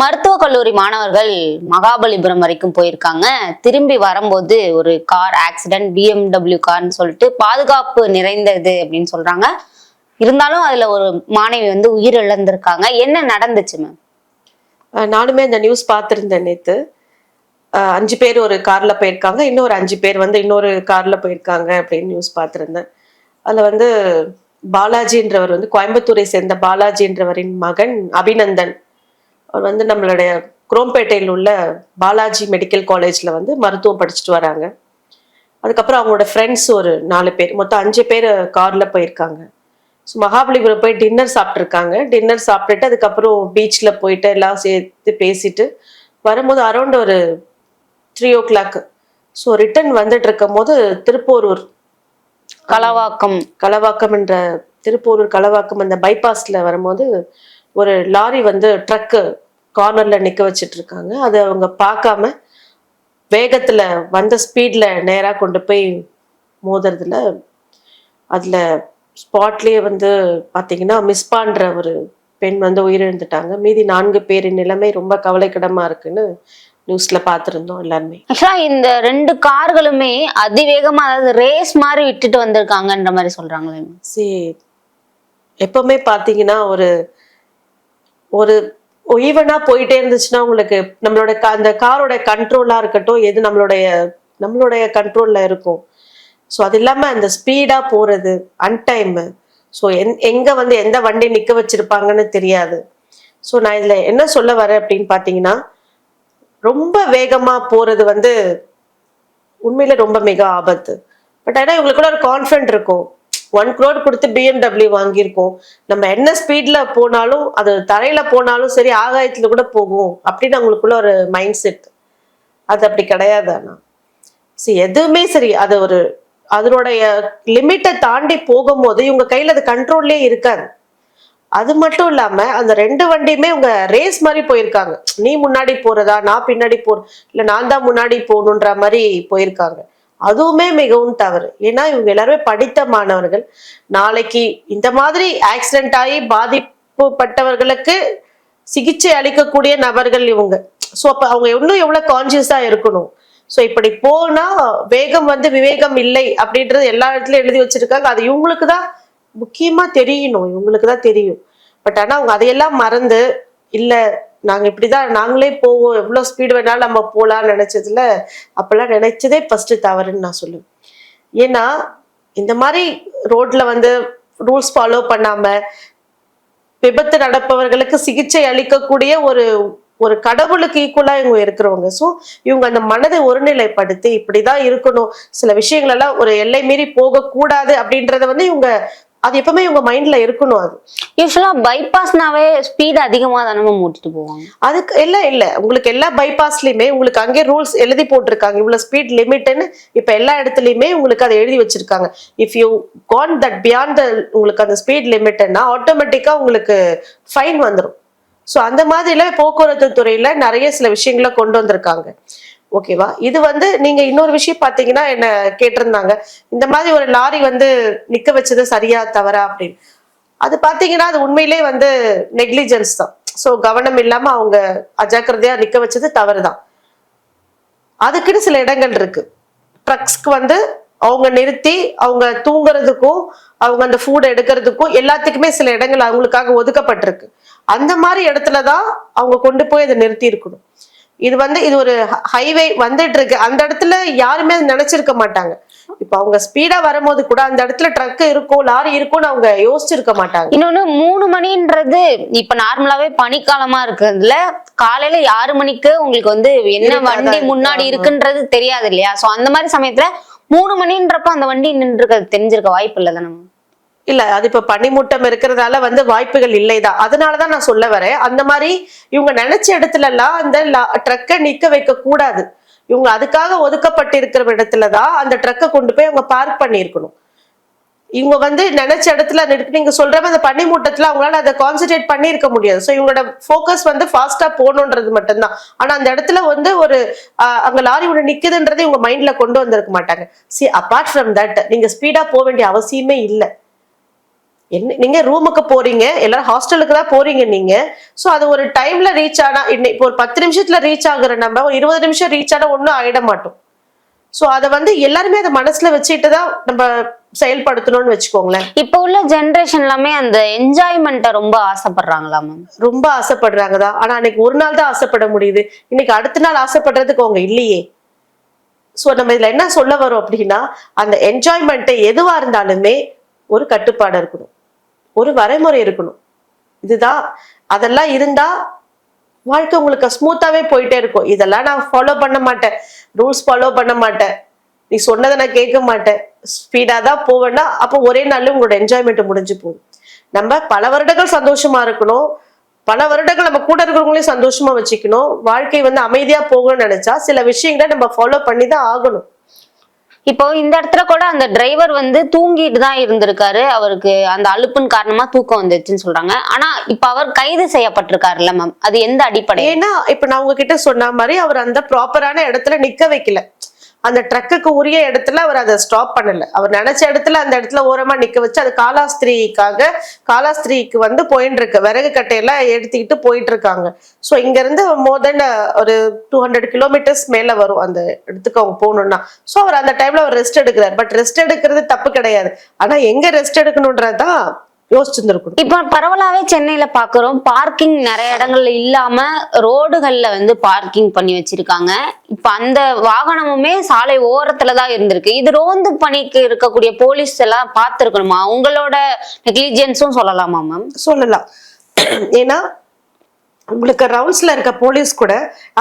மருத்துவக் கல்லூரி மாணவர்கள் மகாபலிபுரம் வரைக்கும் போயிருக்காங்க. திரும்பி வரும்போது ஒரு கார் ஆக்சிடென்ட் பிஎம்டபிள்யூ கார்னு சொல்லிட்டு பாதுகாப்பு நிறைந்தது அப்படின்னு சொல்றாங்க. இருந்தாலும் அதுல ஒரு மாணவி வந்து உயிர் இழந்திருக்காங்க என்ன நடந்துச்சு மேம் நானுமே அந்த நியூஸ் பார்த்துருந்தேன் நேத்து. அஞ்சு பேர் ஒரு கார்ல போயிருக்காங்க. இன்னொரு அஞ்சு பேர் வந்து இன்னொரு கார்ல போயிருக்காங்க அப்படின்னு நியூஸ் பார்த்துருந்தேன். அதுல வந்து பாலாஜின்றவர் வந்து கோயம்புத்தூரை சேர்ந்த பாலாஜின்றவரின் மகன் அபிநந்தன். அவர் வந்து நம்மளுடைய குரோம்பேட்டையில் உள்ள பாலாஜி மெடிக்கல் காலேஜ்ல வந்து மருத்துவம் படிச்சுட்டு வராங்க. அதுக்கப்புறம் அவங்களோட ஃப்ரெண்ட்ஸ் ஒரு நாலு பேர். மொத்தம் அஞ்சு பேர் கார்ல போயிருக்காங்க. ஸோ மகாபலிபுரம் போய் டின்னர் சாப்பிட்ருக்காங்க டின்னர் சாப்பிட்டுட்டு அதுக்கப்புறம் பீச்சில் போயிட்டு எல்லாம் சேர்த்து பேசிட்டு வரும்போது அரௌண்ட் ஒரு three o'clock so return வந்துட்டு இருக்கும் போது திருப்போரூர். களவாக்கம். களவாக்கம் என்ற திருப்போரூர் களவாக்கம் அந்த பைபாஸ்ல வரும்போது ஒரு லாரி வந்து ட்ரக்கு கார்னர்ல நிக்க வச்சிட்டு இருக்காங்க அதை அவங்க பார்க்காம வேகத்துல வந்த ஸ்பீட்ல நேரா கொண்டு போய் மோதுறதுல அதுல ஸ்பாட்லயே வந்து பாத்தீங்கன்னா மிஸ்பான்ற ஒரு பெண் வந்து உயிரிழந்துட்டாங்க. மீதி நான்கு பேரின் நிலைமை ரொம்ப கவலைக்கிடமா இருக்குன்னு நியூஸ்ல பார்த்திருந்தோம் எல்லாருமே. ஆக்சுவலா இந்த ரெண்டு கார்களுமே அதிவேகமா அதாவது ரேஸ் மாதிரி விட்டுட்டு வந்திருக்காங்கன்ற மாதிரி சொல்றாங்களே. ma'am. சி எப்பவுமே பாத்தீங்கன்னா ஒரு ஒரு ஈவனா போயிட்டே இருந்துச்சுன்னா உங்களுக்கு நம்மளோட க- அந்த காரோட கண்ட்ரோலா இருக்கட்டும் எது நம்மளுடைய நம்மளுடைய கண்ட்ரோல்ல இருக்கும். ஸோ அது இல்லாம அந்த ஸ்பீடா போறது அன்டைம் ஸோ எந் எங்க வந்து எந்த வண்டி நிக்க வச்சிருப்பாங்கன்னு தெரியாது. ஸோ நான் இதுல என்ன சொல்ல வரேன் அப்படின்னு பாத்தீங்கன்னா ரொம்ப வேகமா போறது வந்து உண்மையில ரொம்ப மிக ஆபத்து. பட் ஆனா இவங்களுக்குள்ள ஒரு கான்ஃபிடென்ட் இருக்கும். ஒன் க்ரோட் கொடுத்து பிஎம்டபிள்யூ வாங்கியிருக்கோம். நம்ம என்ன ஸ்பீட்ல போனாலும் அது தரையில போனாலும் சரி ஆகாயத்துல கூட போகும். அப்படின்னு அவங்களுக்குள்ள ஒரு மைண்ட் செட் அது அப்படி கிடையாது ஆனா சரி எதுவுமே சரி அது ஒரு அதனுடைய லிமிட்டை தாண்டி போகும்போது இவங்க கையில அது கண்ட்ரோல்லே இருக்காது. அது மட்டும் இல்லாம அந்த ரெண்டு வண்டியுமே இவங்க ரேஸ் மாதிரி போயிருக்காங்க. நீ முன்னாடி போறதா நான் பின்னாடி போ இல்ல நான் தான் முன்னாடி போகணுன்ற மாதிரி போயிருக்காங்க. அதுவுமே மிகவும் தவறு. ஏன்னா இவங்க எல்லாருமே படித்த மாணவர்கள். நாளைக்கு இந்த மாதிரி ஆக்சிடென்ட் ஆகி பாதிப்புப்பட்டவர்களுக்கு சிகிச்சை அளிக்கக்கூடிய நபர்கள் இவங்க. ஸோ அப்போ அவங்க இன்னும் எவ்வளோ கான்சியஸாக இருக்கணும்? ஸோ இப்படி போனால் வேகம் வந்து விவேகம் இல்லை அப்படின்றது எல்லா இடத்துலையும் எழுதி வச்சிருக்காங்க. அது இவங்களுக்கு தான் முக்கியமாக தெரியணும். இவங்களுக்கு தான் தெரியும். பட் ஆனால் அவங்க அதையெல்லாம் மறந்து இல்லை நாங்க இப்படிதான் நாங்களே போவோம். எவ்வளவு ஸ்பீடு வேணாலும் நம்ம போலாம்னு நினைச்சதுல அப்பெல்லாம் நினைச்சதே ஃபஸ்ட்டு தவறுன்னு நான் சொல்லுவேன். ஏன்னா இந்த மாதிரி ரோட்ல வந்து ரூல்ஸ் ஃபாலோ பண்ணாம விபத்து நடப்பவர்களுக்கு சிகிச்சை அளிக்கக்கூடிய ஒரு ஒரு கடவுளுக்கு ஈக்குவலா இவங்க இருக்கிறவங்க. ஸோ இவங்க அந்த மனதை ஒருநிலைப்படுத்தி இப்படிதான் இருக்கணும். சில விஷயங்கள் எல்லாம் ஒரு எல்லை மீறி போகக்கூடாது அப்படின்றத வந்து இவங்க அது எப்பவுமே இவங்க மைண்ட்ல இருக்கணும் அது. யூஸ்வலா பைபாஸ்னாவே ஸ்பீட் அதிகமா தானே மேம் ஓட்டிட்டு போவாங்க. அதுக்கு இல்ல இல்ல. உங்களுக்கு எல்லா பைபாஸ்லயுமே உங்களுக்கு அங்கே ரூல்ஸ் எழுதி போட்டிருக்காங்க. இவ்வளவு ஸ்பீட் லிமிட்னு இப்ப எல்லா இடத்துலயுமே உங்களுக்கு அதை எழுதி வச்சிருக்காங்க. If you can that beyond the உங்களுக்கு அந்த ஸ்பீட் லிமிட்னா ஆட்டோமேட்டிக்கா உங்களுக்கு ஃபைன் வந்துடும் ஸோ அந்த மாதிரில போக்குவரத்து துறையில நிறைய சில விஷயங்களை கொண்டு வந்திருக்காங்க. ஓகேவா? இது வந்து நீங்க இன்னொரு விஷயம் பாத்தீங்கன்னா என்ன கேட்டிருந்தாங்க. இந்த மாதிரி ஒரு லாரி வந்து நிக்க வச்சது சரியா தவறா அப்படின்னு. அது பாத்தீங்கன்னா அது உண்மையிலே வந்து நெக்லிஜென்ஸ் தான். ஸோ கவனம் இல்லாம அவங்க அஜாக்கிரதையா நிக்க வச்சது தவறுதான். அதுக்குன்னு சில இடங்கள் இருக்கு. ட்ரக்ஸ்க்கு வந்து அவங்க நிறுத்தி அவங்க தூங்குறதுக்கும் அவங்க அந்த ஃபுட் எடுக்கிறதுக்கும் எல்லாத்துக்குமே சில இடங்கள் அவங்களுக்காக ஒதுக்கப்பட்டிருக்கு. அந்த மாதிரி இடத்துல தான் அவங்க கொண்டு போய் அதை நிறுத்தி இருக்கணும் இது வந்து இது ஒரு ஹைவே வந்துட்டு இருக்கு அந்த இடத்துல யாருமே நினைச்சிருக்க மாட்டாங்க. இப்ப அவங்க ஸ்பீடா வரும்போது கூட அந்த இடத்துல ட்ரக் இருக்கும் லாரி இருக்கும்னு அவங்க யோசிச்சிருக்க மாட்டாங்க. இன்னொன்னு மூணு மணின்றது இப்ப நார்மலாவே பனிக்காலமா இருக்கிறதுல காலையில ஆறு மணிக்கு உங்களுக்கு வந்து என்ன வண்டி முன்னாடி. இருக்குன்றது தெரியாது இல்லையா? சோ அந்த மாதிரி சமயத்துல மூணு மணின்றப்ப அந்த வண்டி நின்று தெரிஞ்சிருக்க வாய்ப்பு இல்லை தானே? இல்ல அது இப்ப பனிமூட்டம் இருக்கிறதால வந்து வாய்ப்புகள் இல்லைதான். அதனாலதான் நான் சொல்ல வரேன். அந்த மாதிரி இவங்க நினைச்ச இடத்துல எல்லாம் அந்த ட்ரக்கை நிக்க வைக்க கூடாது. இவங்க அதுக்காக ஒதுக்கப்பட்டிருக்கிற இடத்துலதான் அந்த ட்ரக்கை கொண்டு போய் அவங்க பார்க் பண்ணியிருக்கணும். இவங்க வந்து நினைச்ச இடத்துல நிறுத்தி நீங்க சொல்ற அந்த பனிமூட்டத்துல அவங்களால அதை கான்சென்ட்ரேட் பண்ணியிருக்க முடியாது. ஸோ இவங்களோட ஃபோக்கஸ் வந்து ஃபாஸ்டா போகணுன்றது மட்டும்தான். ஆனா அந்த இடத்துல வந்து ஒரு அங்க லாரி ஒன்று நிக்குதுன்றதை இவங்க மைண்ட்ல கொண்டு வந்திருக்க மாட்டாங்க. சி அபார்ட் ஃப்ரம் தட் நீங்க ஸ்பீடா போக வேண்டிய அவசியமே இல்லை. என்ன நீங்க ரூமுக்கு போறீங்க எல்லாரும் ஹாஸ்டலுக்கு தான் போறீங்க நீங்க. சோ அது ஒரு டைம்ல ரீச் ஆனா இப்போ ஒரு பத்து நிமிஷத்துல ரீச் ஆகுற நம்ம ஒரு இருபது நிமிஷம் ரீச் ஆனா ஒன்றும் ஆயிட மாட்டோம். சோ அதை வந்து எல்லாருமே அதை மனசுல வச்சுட்டு தான் நம்ம செயல்படுத்தணும்னு வச்சுக்கோங்களேன். இப்போ உள்ள ஜென்ரேஷன் எல்லாமே அந்த என்ஜாய்மெண்ட்டை ரொம்ப ஆசைப்படுறாங்களா மேம் ரொம்ப ஆசைப்படுறாங்க தான் ஆனா அன்னைக்கு ஒரு நாள் தான் ஆசைப்பட முடியுது. இன்னைக்கு அடுத்த நாள் ஆசைப்படுறதுக்கு அவங்க இல்லையே. சோ நம்ம இதுல என்ன சொல்ல வரோம் அப்படின்னா அந்த என்ஜாய்மெண்ட் எதுவா இருந்தாலுமே ஒரு கட்டுப்பாடு இருக்கணும். ஒரு வரைமுறை இருக்கணும். இதுதான். அதெல்லாம் இருந்தா வாழ்க்கை உங்களுக்கு ஸ்மூத்தாவே போயிட்டே இருக்கும். இதெல்லாம் நான் ஃபாலோ பண்ண மாட்டேன். ரூல்ஸ் ஃபாலோ பண்ண மாட்டேன். நீ சொன்னதை நான் கேட்க மாட்டேன். ஸ்பீடா தான் போவேன்னா அப்போ ஒரே நாளில் உங்களோட என்ஜாய்மெண்ட் முடிஞ்சு போகும். நம்ம பல வருடங்கள் சந்தோஷமா இருக்கணும். பல வருடங்கள் நம்ம கூட இருக்கிறவங்களையும் சந்தோஷமா வச்சுக்கணும். வாழ்க்கை வந்து அமைதியா போகணும்னு நினைச்சா சில விஷயங்களை நம்ம ஃபாலோ பண்ணி தான் ஆகணும். இப்போ இந்த இடத்துல கூட அந்த டிரைவர் வந்து தூங்கிட்டு தான் இருந்திருக்காரு. அவருக்கு அந்த அலுப்பின் காரணமா தூக்கம் வந்துச்சுன்னு சொல்றாங்க. ஆனா இப்ப அவர் கைது செய்யப்பட்டிருக்காருல்ல மேம் அது எந்த அடிப்படை ஏன்னா இப்ப நான் உங்ககிட்ட சொன்ன மாதிரி அவர் அந்த ப்ராப்பரான இடத்துல நிக்க வைக்கல. அந்த ட்ரக்குக்கு உரிய இடத்துல அவர் அதை ஸ்டாப் பண்ணல. அவர் நினைச்ச இடத்துல அந்த இடத்துல ஓரமா நிக்க வச்சு அது காலாஸ்திரிக்காக காலாஸ்திரிக்கு வந்து போயிட்டு இருக்கு. விறகு கட்டையெல்லாம் எடுத்துக்கிட்டு போயிட்டு இருக்காங்க. ஸோ இங்க இருந்து மோர் தென் ஒரு டூ ஹண்ட்ரட் கிலோமீட்டர்ஸ் மேல வரும் அந்த இடத்துக்கு அவங்க போகணும்னா. ஸோ அவர் அந்த டைம்ல அவர் ரெஸ்ட் எடுக்கிறார். பட் ரெஸ்ட் எடுக்கிறது தப்பு கிடையாது. ஆனா எங்க ரெஸ்ட் எடுக்கணுன்றதான் யோசிச்சிருந்துருக்கணும். இப்போ பரவலாவே சென்னையில பாக்குறோம். பார்க்கிங் நிறைய இடங்கள்ல இல்லாம ரோடுகள்ல வந்து பார்க்கிங் பண்ணி வச்சிருக்காங்க. இப்ப அந்த வாகனமுமே சாலை ஓரத்துல தான் இருந்திருக்கு. இது ரோந்து பணிக்கு இருக்கக்கூடிய போலீஸ் எல்லாம் பார்த்திருக்கணுமா? உங்களோட நெக்லிஜென்ஸும் சொல்லலாமா மேம் சொல்லலாம். ஏன்னா உங்களுக்கு ரவுண்ட்ஸ்ல இருக்க போலீஸ் கூட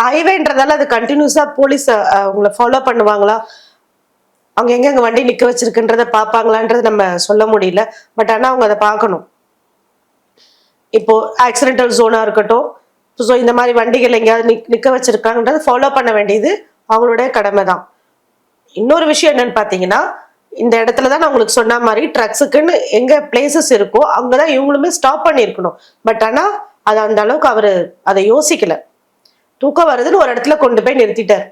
ஹைவேன்றதால அது கண்டினியூஸா போலீஸ் உங்களை ஃபாலோ பண்ணுவாங்களா? அவங்க எங்கெங்க வண்டி நிக்க வச்சிருக்குன்றத பாப்பாங்களான்றது நம்ம சொல்ல முடியல. பட் ஆனா அவங்க அதை பார்க்கணும். இப்போ ஆக்சிடென்டல் ஜோனா இருக்கட்டும். ஸோ இந்த மாதிரி வண்டிகள் எங்கேயாவது நிக் நிக்க வச்சிருக்காங்கன்றத ஃபாலோ பண்ண வேண்டியது அவங்களுடைய கடமை தான். இன்னொரு விஷயம் என்னன்னு பார்த்தீங்கன்னா இந்த இடத்துல தான் நான் உங்களுக்கு சொன்ன மாதிரி ட்ரக்ஸுக்குன்னு எங்க பிளேசஸ் இருக்கோ அங்கதான் இவங்களுமே ஸ்டாப் பண்ணியிருக்கணும். பட் ஆனா அது அந்த அளவுக்கு அவரு அதை யோசிக்கல. தூக்கம் வருதுன்னு ஒரு இடத்துல கொண்டு போய் நிறுத்திட்டார்.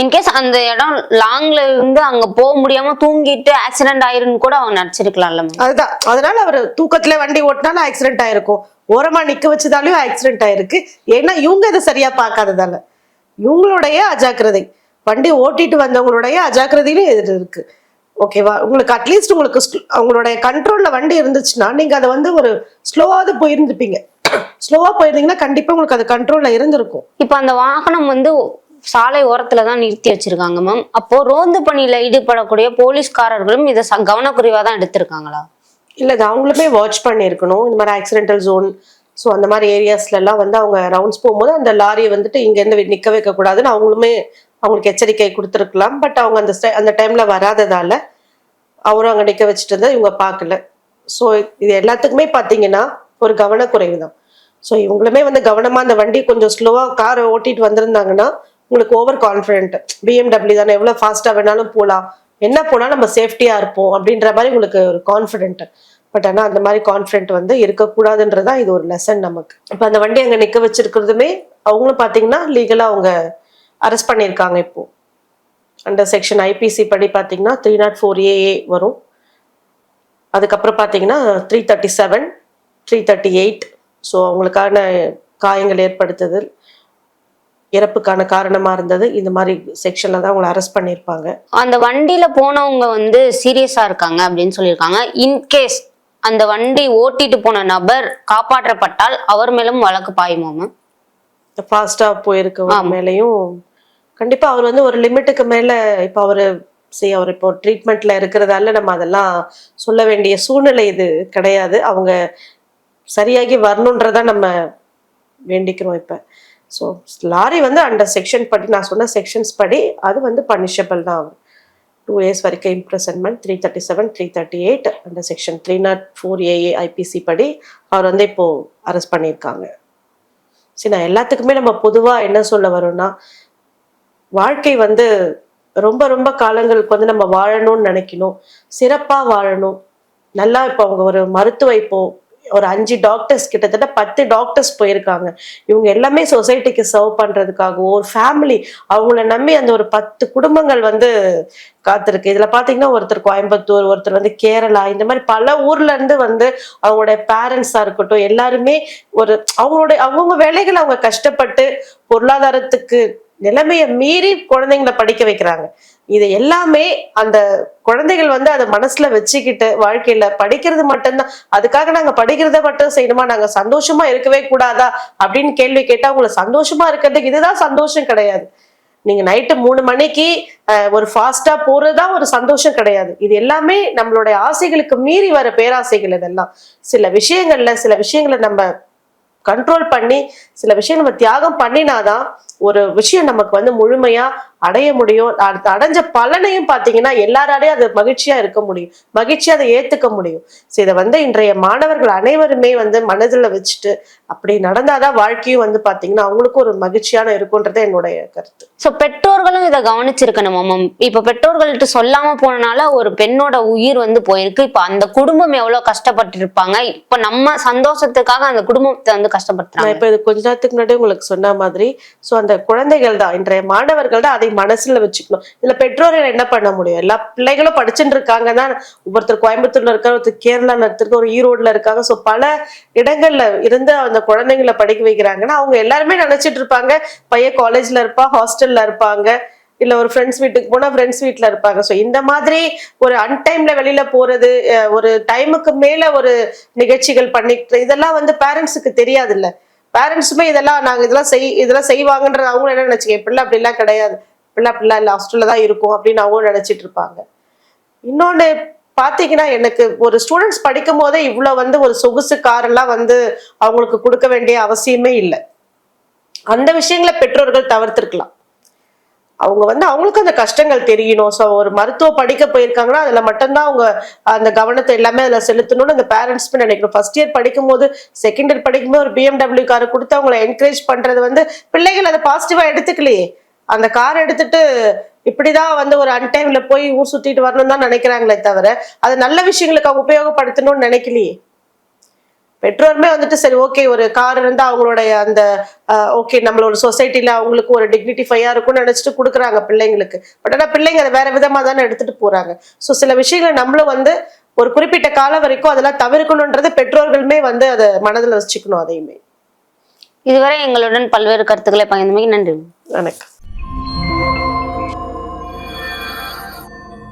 இன்கேஸ் அந்த இடம் லாங்ல இருந்து அங்க போக முடியாம தூங்கிட்டு ஆக்சிடென்ட் ஆயிருன்னு கூட அவங்க நடிச்சிருக்கலாம்ல அதுதான். அதனால அவர் தூக்கத்துல வண்டி ஓட்டினாலும் ஆக்சிடென்ட் ஆயிருக்கும். ஓரமா நிக்க வச்சதாலையும் ஆக்சிடென்ட் ஆயிருக்கு. ஏன்னா இவங்க இதை சரியா பார்க்காததால. இவங்களுடைய அஜாக்கிரதை. வண்டி ஓட்டிட்டு வந்தவங்களுடைய அஜாக்கிரதையிலும் இது இருக்கு. ஓகேவா உங்களுக்கு அட்லீஸ்ட் உங்களுக்கு அவங்களுடைய கண்ட்ரோல்ல வண்டி இருந்துச்சுன்னா நீங்க அதை வந்து ஒரு ஸ்லோவாவது போயிருந்துப்பீங்க. ஸ்லோவா போயிருந்தீங்கன்னா கண்டிப்பா உங்களுக்கு அது கண்ட்ரோல்ல இருந்திருக்கும். இப்ப அந்த வாகனம் வந்து சாலை ஓரத்துல தான் நிறுத்தி வச்சிருக்காங்க மேம் அப்போ ரோந்து பணியில ஈடுபடக்கூடிய போலீஸ்காரர்களும் இதை ச- கவனக்குறைவா தான் எடுத்திருக்காங்களா? இல்ல இது அவங்களுமே வாட்ச் பண்ணியிருக்கணும். இந்த மாதிரி ஆக்சிடென்டல் ஜோன் ஸோ அந்த மாதிரி ஏரியாஸ்ல எல்லாம் வந்து அவங்க ரவுண்ட்ஸ் போகும்போது அந்த லாரியை வந்துட்டு இங்க இருந்து நிக்க வைக்க கூடாதுன்னு அவங்களுமே அவங்களுக்கு எச்சரிக்கை கொடுத்துருக்கலாம். பட் அவங்க அந்த அந்த டைம்ல வராததால அவரும் அங்க நிக்க வச்சுட்டு இருந்தா இவங்க பார்க்கல. ஸோ இது எல்லாத்துக்குமே பாத்தீங்கன்னா ஒரு கவனக்குறைவு தான். ஸோ இவங்களுமே வந்து கவனமா அந்த வண்டி கொஞ்சம் ஸ்லோவா காரை ஓட்டிட்டு வந்திருந்தாங்கன்னா உங்களுக்கு ஓவர் கான்ஃபிடென்ட் பிஎம்டபிள்யூ தானே எவ்வளவு ஃபாஸ்டா வேணாலும் போகலாம் என்ன போனாலும் நம்ம சேஃப்டியா இருப்போம் அப்படின்ற மாதிரி உங்களுக்கு ஒரு கான்ஃபிடென்ட் பட் ஆனா அந்த மாதிரி கான்ஃபிடென்ட் வந்து இருக்கக்கூடாதுன்றதான் இது ஒரு லெசன் நமக்கு. இப்போ அந்த வண்டி அங்க நிக்க வச்சிருக்கிறதுமே அவங்களும் பாத்தீங்கன்னா லீகலா அவங்க அரெஸ்ட் பண்ணியிருக்காங்க இப்போ. அண்டர் செக்ஷன் ஐபிசி படி பார்த்தீங்கன்னா three naught oh four A A வரும். அதுக்கப்புறம் பார்த்தீங்கன்னா three thirty seven three thirty eight so அவங்களுக்கான காயங்கள் ஏற்படுத்துதல். இறப்புக்கான காரணமா இருந்தது. இந்த மாதிரி செக்ஷன்ல தான் அவங்களை அரெஸ்ட் பண்ணியிருப்பாங்க. அந்த வண்டியில போனவங்க வந்து சீரியஸா இருக்காங்க அப்படின்னு சொல்லியிருக்காங்க. இன்கேஸ் அந்த வண்டி ஓட்டிட்டு போன நபர் காப்பாற்றப்பட்டால் அவர் மேலும் வழக்கு பாயுமா மேம் ஃபாஸ்டா போயிருக்க மேலேயும். கண்டிப்பா அவர் வந்து ஒரு லிமிட்டுக்கு மேல இப்போ அவரு சரி அவர் இப்போ ட்ரீட்மெண்ட்ல இருக்கிறதால நம்ம அதெல்லாம் சொல்ல வேண்டிய சூழ்நிலை இது கிடையாது. அவங்க சரியாகி வரணுன்றத நம்ம வேண்டிக்கிறோம் இப்ப. ஸோ லாரி வந்து அண்டர் செக்ஷன் படி நான் சொன்ன செக்ஷன்ஸ் படி அது வந்து பனிஷபிள் தான். ஆகும் டூ இயர்ஸ் வரைக்கும் imprisonment three thirty seven three thirty eight அந்த section three naught four A A IPC படி அவர் வந்து இப்போ அரெஸ்ட் பண்ணியிருக்காங்க. சரி நான் எல்லாத்துக்குமே நம்ம பொதுவா என்ன சொல்ல வரோம்னா வாழ்க்கை வந்து ரொம்ப ரொம்ப காலங்களுக்கு வந்து நம்ம வாழணும்னு நினைக்கணும். சிறப்பா வாழணும். நல்லா இப்போ அவங்க ஒரு மருத்துவ இப்போ ஒரு அஞ்சு டாக்டர்ஸ் கிட்டத்தட்ட பத்து டாக்டர்ஸ் போயிருக்காங்க. இவங்க எல்லாமே சொசைட்டிக்கு சர்வ் பண்றதுக்காகவும் ஒரு ஃபேமிலி அவங்கள நம்பி அந்த ஒரு பத்து குடும்பங்கள் வந்து காத்திருக்கு. இதுல பாத்தீங்கன்னா ஒருத்தர் கோயம்புத்தூர் ஒருத்தர் வந்து கேரளா இந்த மாதிரி பல ஊர்ல இருந்து வந்து அவங்களுடைய பேரண்ட்ஸா இருக்கட்டும் எல்லாருமே ஒரு அவங்களுடைய அவங்கவுங்க வேலைகளை அவங்க கஷ்டப்பட்டு பொருளாதாரத்துக்கு நிலைமையை மீறி குழந்தைங்களை படிக்க வைக்கிறாங்க. இது எல்லாமே அந்த குழந்தைகள் வந்து அதை மனசுல வச்சுக்கிட்டு வாழ்க்கையில படிக்கிறது மட்டும்தான். அதுக்காக நாங்க படிக்கிறத மட்டும் செய்யணுமா? நாங்க சந்தோஷமா இருக்கவே கூடாதா? அப்படின்னு கேள்வி கேட்டா உங்களை சந்தோஷமா இருக்கிறதுக்கு இதுதான் சந்தோஷம் கிடையாது. நீங்க நைட்டு மூணு மணிக்கு ஒரு ஃபாஸ்டா போறதுதான் ஒரு சந்தோஷம் கிடையாது. இது எல்லாமே நம்மளுடைய ஆசைகளுக்கு மீறி வர பேராசைகள் இதெல்லாம். சில விஷயங்கள்ல சில விஷயங்களை நம்ம கண்ட்ரோல் பண்ணி சில விஷயம் நம்ம தியாகம் பண்ணினாதான் ஒரு விஷயம் நமக்கு வந்து முழுமையா அடைய முடியும். அடைஞ்ச பலனையும் பாத்தீங்கன்னா எல்லாராலையும் அது மகிழ்ச்சியா இருக்க முடியும். மகிழ்ச்சியா அதை ஏத்துக்க முடியும். ஸோ இதை வந்து இன்றைய மாணவர்கள் அனைவருமே வந்து மனதில் வச்சுட்டு அப்படி நடந்தாதான் வாழ்க்கையும் வந்து பாத்தீங்கன்னா அவங்களுக்கும் ஒரு மகிழ்ச்சியான இருக்கும்ன்றது என்னுடைய கருத்து. சோ பெற்றோர்களும் இதை கவனிச்சிருக்கணும் மேம் இப்ப பெற்றோர்கள்ட்ட சொல்லாம போனனால ஒரு பெண்ணோட உயிர் வந்து போயிருக்கு. இப்ப அந்த குடும்பம் எவ்வளவு கஷ்டப்பட்டு இருப்பாங்க இப்ப நம்ம சந்தோஷத்துக்காக அந்த குடும்பத்தை வந்து கஷ்டப்படுத்துறாங்க. இப்ப இது கொஞ்ச நேரத்துக்கு முன்னாடி உங்களுக்கு சொன்ன மாதிரி சோ அந்த குழந்தைகள் தான் இன்றைய மாணவர்கள் தான் அதை மனசுல வச்சுக்கணும். இதுல பெற்றோர்கள் என்ன பண்ண முடியும்? எல்லா பிள்ளைகளும் படிச்சுட்டு இருக்காங்க. தான் ஒருத்தர் கோயம்புத்தூர்ல இருக்காங்க ஒருத்தர் கேரளால இருக்காங்க ஒரு ஈரோடுல இருக்காங்க. சோ பல இடங்கள்ல இருந்து அந்த குழந்தைங்களை படிக்க வைக்கிறாங்கன்னா அவங்க எல்லாருமே நினைச்சிட்டு இருப்பாங்க. பையன் காலேஜ்ல இருப்பா ஹாஸ்டல்ல இருப்பாங்க. இல்ல ஒரு ஃப்ரெண்ட்ஸ் வீட்டுக்கு போனா ஃப்ரெண்ட்ஸ் வீட்ல இருப்பாங்க. ஸோ இந்த மாதிரி ஒரு அன்டைம்ல வெளியில போறது ஒரு டைமுக்கு மேல ஒரு நிகழ்ச்சிகள் பண்ணிட்டு இதெல்லாம் வந்து பேரண்ட்ஸுக்கு தெரியாது இல்ல பேரண்ட்ஸுமே இதெல்லாம் நாங்க இதெல்லாம் செய் இதெல்லாம் செய்வாங்கன்றது அவங்க என்ன நினைச்சுக்க பிள்ளை அப்படிலாம் கிடையாது. பிள்ளை பிள்ளை இல்லை தான் இருக்கும் அப்படின்னு அவங்க நினச்சிட்டு இருப்பாங்க. இன்னொன்று பார்த்தீங்கன்னா எனக்கு ஒரு ஸ்டூடெண்ட்ஸ் படிக்கும் போதே இவ்வளோ வந்து ஒரு சொகுசு காரெல்லாம் வந்து அவங்களுக்கு கொடுக்க வேண்டிய அவசியமே இல்லை. அந்த விஷயங்களை பெற்றோர்கள் தவிர்த்திருக்கலாம். அவங்க வந்து அவங்களுக்கு அந்த கஷ்டங்கள் தெரியணும். ஸோ ஒரு மருத்துவ படிக்க போயிருக்காங்கன்னா அதில் மட்டும்தான் அவங்க அந்த கவனத்தை எல்லாமே அதில் செலுத்தணும்னு அந்த பேரண்ட்ஸ்மே நினைக்கணும். ஃபர்ஸ்ட் இயர் படிக்கும்போது செகண்ட் இயர் படிக்கும்போது ஒரு பிஎம்டபிள்யூ காரை கொடுத்து அவங்கள என்கரேஜ் பண்ணுறது வந்து பிள்ளைகள் அதை பாசிட்டிவாக எடுத்துக்கலையே. அந்த கார் எடுத்துட்டு இப்படிதான் வந்து ஒரு அன்டைம்ல போய் ஊர் சுத்திட்டு வரணும் தான் நினைக்கிறாங்களே தவிர அது நல்ல விஷயங்களுக்கு அவங்க உபயோகப்படுத்தணும்னு நினைக்கலையே. பெற்றோருமே வந்துட்டு சரி ஓகே ஒரு கார் இருந்தா அவங்களுடைய அந்த ஓகே நம்மளோட சொசைட்டில அவங்களுக்கு ஒரு டிக்னிட்டிஃபையா இருக்கும்னு நினைச்சிட்டு கொடுக்குறாங்க பிள்ளைங்களுக்கு. பட் ஆனா பிள்ளைங்க அதை வேற விதமா தானே எடுத்துட்டு போறாங்க. ஸோ சில விஷயங்களை நம்மளும் வந்து ஒரு குறிப்பிட்ட காலம் வரைக்கும் அதெல்லாம் தவிர்க்கணுன்றது பெற்றோர்களுமே வந்து அதை மனதில் வச்சுக்கணும் அதையுமே. இதுவரை எங்களுடன் பல்வேறு கருத்துக்களை பகிர்ந்தமைக்கு நன்றி. வணக்கம்.